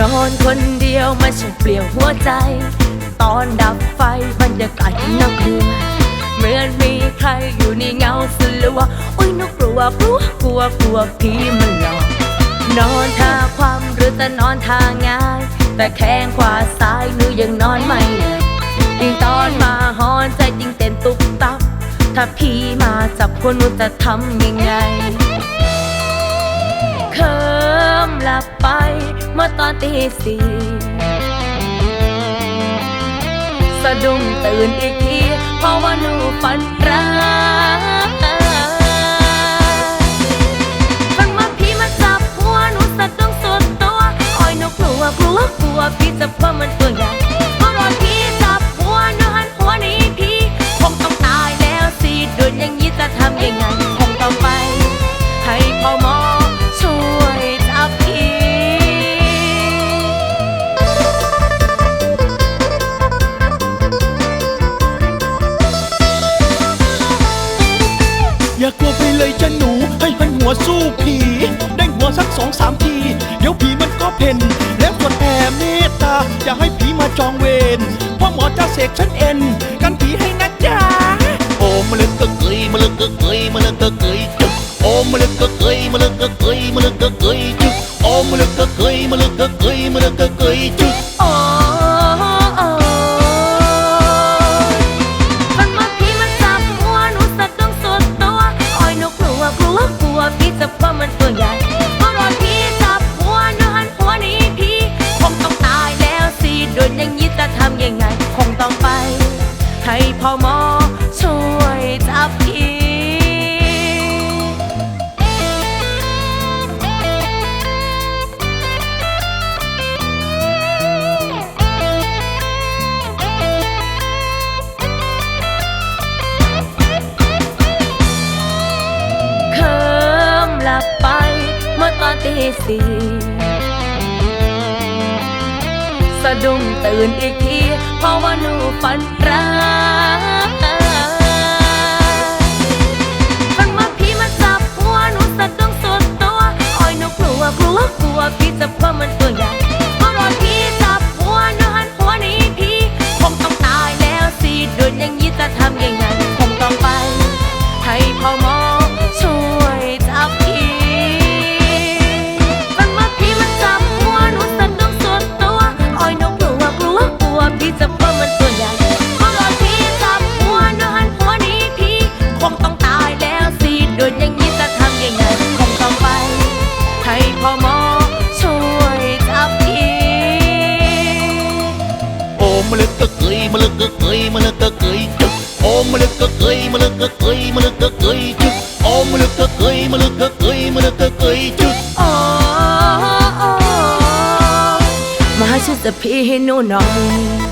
นอนคนเดียว มันช่างเปลี่ยวหัวใจ ตอนดับไฟบรรยากาศน่ากลัวเหมือนมีใครอยู่ในเงาสลัวอุ้ยนกกลัวกลัวกลัวกลัวผีมันหลอกนอนท่าความหรือจะนอนท่าง่าย แต่แข้งขวาซ้ายหนูยังนอนไม่หลับยิ่งตอนมาหอนใจยิ่งเต้นตุบตับ ถ้าพี่มาจับคนหนูจะทำยังไงเคิมหลับไปเมื่อตอนตีสี่ สะดุ้งตื่นอีกทีเพราะว่าหนูฝันร้าย องสามที เดี๋ยวผีมันก็เพ่นแล้วกดแผ่เมตตา อย่าให้ผีมาจองเวรเพ่อหมอจะเสกฉันเอ็น กันผีให้นะจ๊ะโอ้มะลึกกะเกยมะลึกกะเกยมะลึกกะเกยจุกโอ้มะลึกกะเกยมะลึกกะเกยมะลึกกะเกยจุกโอ้มะลึกกะเกยมะลึกกะเกยมะลึกกะเกยจุกโอ้ สี่สะดุ้งตื่นอีกที เพราะว่าหนูฝันร้าย கை மலுக்கு கை மலுக்க கை ஓமலுக்கு கை மலுக்க கை மலுக்க கை ஓமலுக்கு கை மலுக்க கை மலுக்க கை மகாசுத்த பேனோ நான்